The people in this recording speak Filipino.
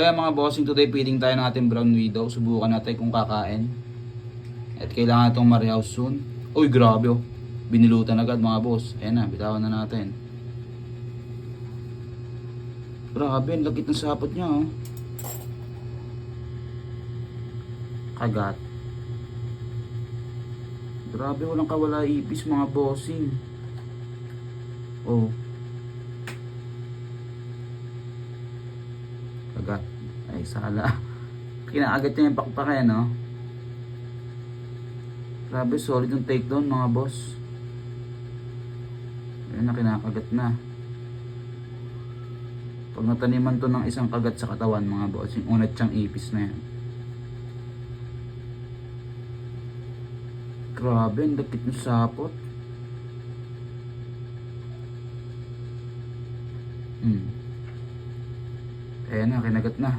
Kaya mga bossing, today feeding tayo ng ating brown widow. Subukan natin kung kakain. At kailangan itong marihouse soon. Uy, grabe oh. Binilutan agad mga boss. Ayan na, bitawan na natin. Grabe, ang lagkit ng sapot niya oh. Kagat. Grabe, walang kawala ipis mga bossing. Oh. Kagat. Ay, sala. Kinaagat niya yung pakpake, no? Grabe, solid yung takedown mga boss. Ayun na, kinakagat na. Pag nataniman to ng isang kagat sa katawan mga boss, yung unat siyang ipis na yan. Grabe, ang dakit ng sapot. Hmm. Ayan na, kinagat na.